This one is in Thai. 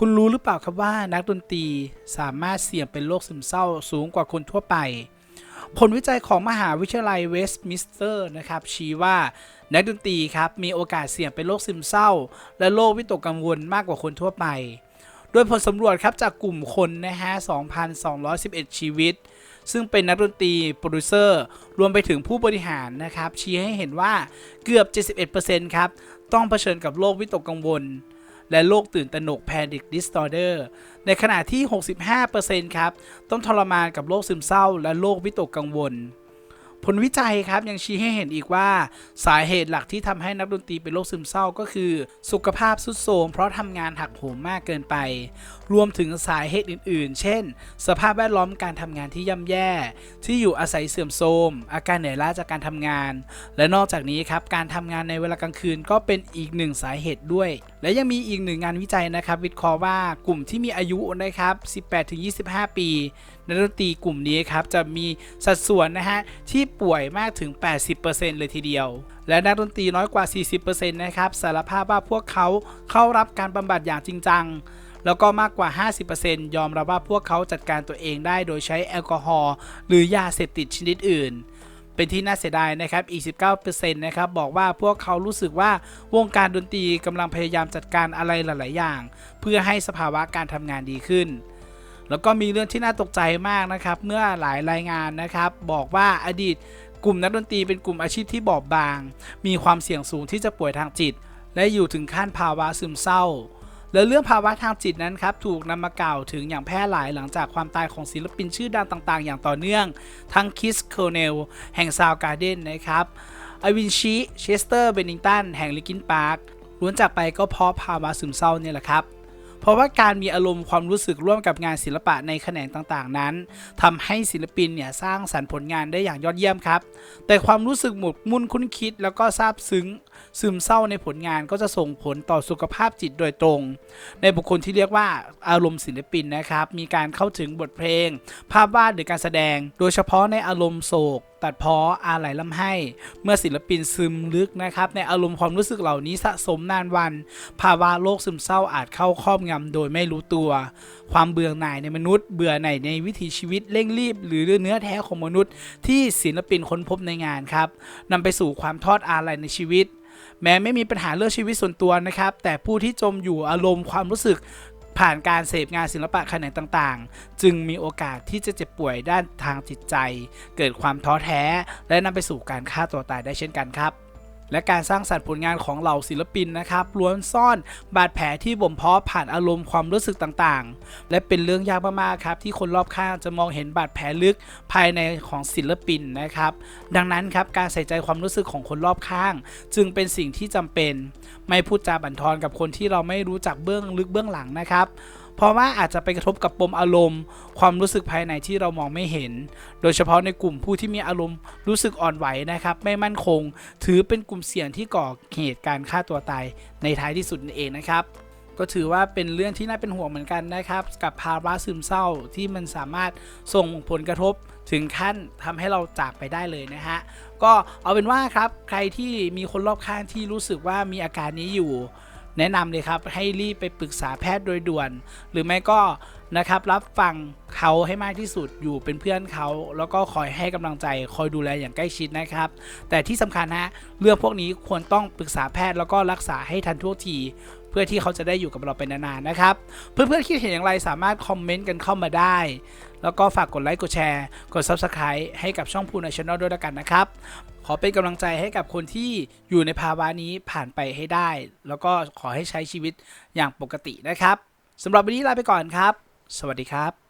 คุณรู้หรือเปล่าครับว่านักดนตรีสามารถเสี่ยงเป็นโรคซึมเศร้าสูงกว่าคนทั่วไป ผลวิจัยของมหาวิทยาลัยเวสต์มินสเตอร์นะครับชี้ว่านักดนตรีครับมีโอกาสเสี่ยงเป็นโรคซึมเศร้า และโรควิตกกังวลมากกว่าคนทั่วไป โดยผลสำรวจครับจากกลุ่มคนนะฮะ 2,211 ชีวิต ซึ่งเป็นนักดนตรีโปรดิวเซอร์ รวมไปถึงผู้บริหารนะครับชี้ให้เห็นว่าเกือบ 71%ครับต้องเผชิญกับโรควิตกกังวล และโรคตื่นตระหนก Panic Disorder ในขณะที่ 65%ครับ ต้องทรมานกับโรคซึมเศร้า และโรควิตกกังวล ผลวิจัยครับยังชี้ให้เห็นอีกว่าสาเหตุหลักที่ทำให้นักดนตรีเป็นโรคซึมเศร้าก็คือ สุขภาพทรุดโทรมเพราะทำงานหักโหมมากเกินไป รวมถึงสาเหตุอื่น ๆ เช่น สภาพแวดล้อมการทำงานที่ย่ำแย่ ที่อยู่อาศัยเสื่อมโทรมอาการเหนื่อยล้าจากการทำงาน และนอกจากนี้ครับการทำงานในเวลากลางคืนก็เป็นอีกหนึ่งสาเหตุด้วยและยังมีอีกหนึ่งงานวิจัยนะครับวิเคราะห์ว่ากลุ่มที่มีอายุนะครับ 18-25 ปีนักดนตรีกลุ่มนี้ครับจะมีสัดส่วนนะฮะที่ป่วยมากถึง 80%เลยทีเดียว และนักดนตรีน้อยกว่า 40%นะครับสารภาพว่าพวกเขาเข้ารับการบำบัดอย่างจริงจังแล้วก็มากกว่า 50%ยอมรับว่าพวกเขาจัดการตัวเองได้โดยใช้แอลกอฮอล์หรือยาเสพติดชนิดอื่น เป็นที่น่าเสียดายนะครับอีก 19%นะครับบอกว่าพวกเขารู้สึกว่าวงการดนตรีกำลังพยายามจัดการอะไรหลาย ๆ อย่าง เพื่อให้สภาวะการทำงานดีขึ้นแล้วก็มีเรื่องที่น่าตกใจมากนะครับ เมื่อหลายรายงานนะครับ บอกว่าอดีตกลุ่มนักดนตรีเป็นกลุ่มอาชีพที่บอบบาง มีความเสี่ยงสูงที่จะป่วยทางจิต และอยู่ถึงขั้นภาวะซึมเศร้า และเรื่องภาวะทางจิตนั้นครับถูกนำมากล่าวถึงอย่างแพร่หลายหลังจากความตายของศิลปินชื่อดังต่าง ๆ อย่างต่อเนื่อง ทั้งคิสโคเนลแห่งซาวการ์เดนนะครับอวินชีเชสเตอร์เบนิงตันแห่งลิกินพาร์คล้วนจากไปก็เพราะภาวะซึมเศร้าเนี่ยแหละครับ เพราะว่าการมีอารมณ์ความรู้สึกร่วมกับงานศิลปะในแขนงต่างๆ นั้นทำให้ศิลปินเนี่ยสร้างสรรค์ผลงานได้อย่างยอดเยี่ยมครับ แต่ความรู้สึกหมกมุ่นคุ้นคิด แล้วก็ซาบซึ้ง ซึมเศร้าในผลงานก็จะส่งผลต่อสุขภาพจิตโดยตรง ในบุคคลที่เรียกว่าอารมณ์ศิลปินนะครับ มีการเข้าถึงบทเพลง ภาพวาดหรือการแสดง โดยเฉพาะในอารมณ์โศกตัดเพ้ออาไหลล่ำให้ เมื่อศิลปินซึมลึกนะครับในอารมณ์ความรู้สึกเหล่านี้สะสมนานวัน ภาวะโรคซึมเศร้าอาจเข้าครอบงำโดยไม่รู้ตัว ความเบื่อหน่ายในมนุษย์ เบื่อหน่ายในวิถีชีวิตเร่งรีบ หรือเนื้อแท้ของมนุษย์ ที่ศิลปินค้นพบในงานครับนำไปสู่ความทอดอาลัยในชีวิต แม้ไม่มีปัญหาเรื่องชีวิตส่วนตัวนะครับ แต่ผู้ที่จมอยู่อารมณ์ความรู้สึกผ่านการเสพงานศิลปะแขนงต่างๆ จึงมีโอกาสที่จะเจ็บป่วยด้านทางจิตใจ เกิดความท้อแท้ และนำไปสู่การฆ่าตัวตายได้เช่นกันครับ และการสร้างสรรค์ผลงานของเหล่าศิลปินนะครับล้วนซ่อนบาดแผลที่บ่มเพาะผ่านอารมณ์ความรู้สึกต่างๆ และเป็นเรื่องยากมากๆครับที่คนรอบข้างจะมองเห็นบาดแผลลึกภายในของศิลปินนะครับ ดังนั้นครับการใส่ใจความรู้สึกของคนรอบข้าง จึงเป็นสิ่งที่จำเป็น ไม่พูดจาบั่นทอนกับคนที่เราไม่รู้จักเบื้องลึกเบื้องหลังนะครับ เพราะว่าอาจจะไปกระทบกับปมอารมณ์ ความรู้สึกภายในที่เรามองไม่เห็น โดยเฉพาะในกลุ่มผู้ที่มีอารมณ์รู้สึกอ่อนไหวนะครับ ไม่มั่นคง ถือเป็นกลุ่มเสี่ยงที่ก่อเหตุการฆ่าตัวตายในท้ายที่สุดนั่นเองนะครับก็ถือว่าเป็นเรื่องที่น่าเป็นห่วงเหมือนกันนะครับ กับภาวะซึมเศร้าที่มันสามารถส่งผลกระทบถึงขั้นทำให้เราจากไปได้เลยนะฮะก็เอาเป็นว่าครับใครที่มีคนรอบข้างที่รู้สึกว่ามีอาการนี้อยู่ แนะนำเลยครับให้รีบไปปรึกษาแพทย์โดยด่วน หรือไม่ก็นะครับรับฟังเขาให้มากที่สุดอยู่เป็นเพื่อนเขา แล้วก็คอยให้กำลังใจคอยดูแลอย่างใกล้ชิดนะครับ แต่ที่สำคัญฮะเรื่องพวกนี้ควรต้องปรึกษาแพทย์แล้วก็รักษาให้ทันท่วงทีเพื่อที่เขาจะได้อยู่กับเราเป็นนานๆนะครับ เพื่อนๆคิดเห็นอย่างไรสามารถคอมเมนต์กันเข้ามาได้ แล้วก็ฝากกดไลค์กดแชร์กด Subscribe ให้กับช่องพูนช n นลด้วยละกันนะครับ ขอเป็นกำลังใจให้กับคนที่อยู่ในภาวะนี้ผ่านไปให้ได้ แล้วก็ขอให้ใช้ชีวิตอย่างปกตินะครับสำหรับวันนี้ลาไปก่อนครับ สวัสดีครับ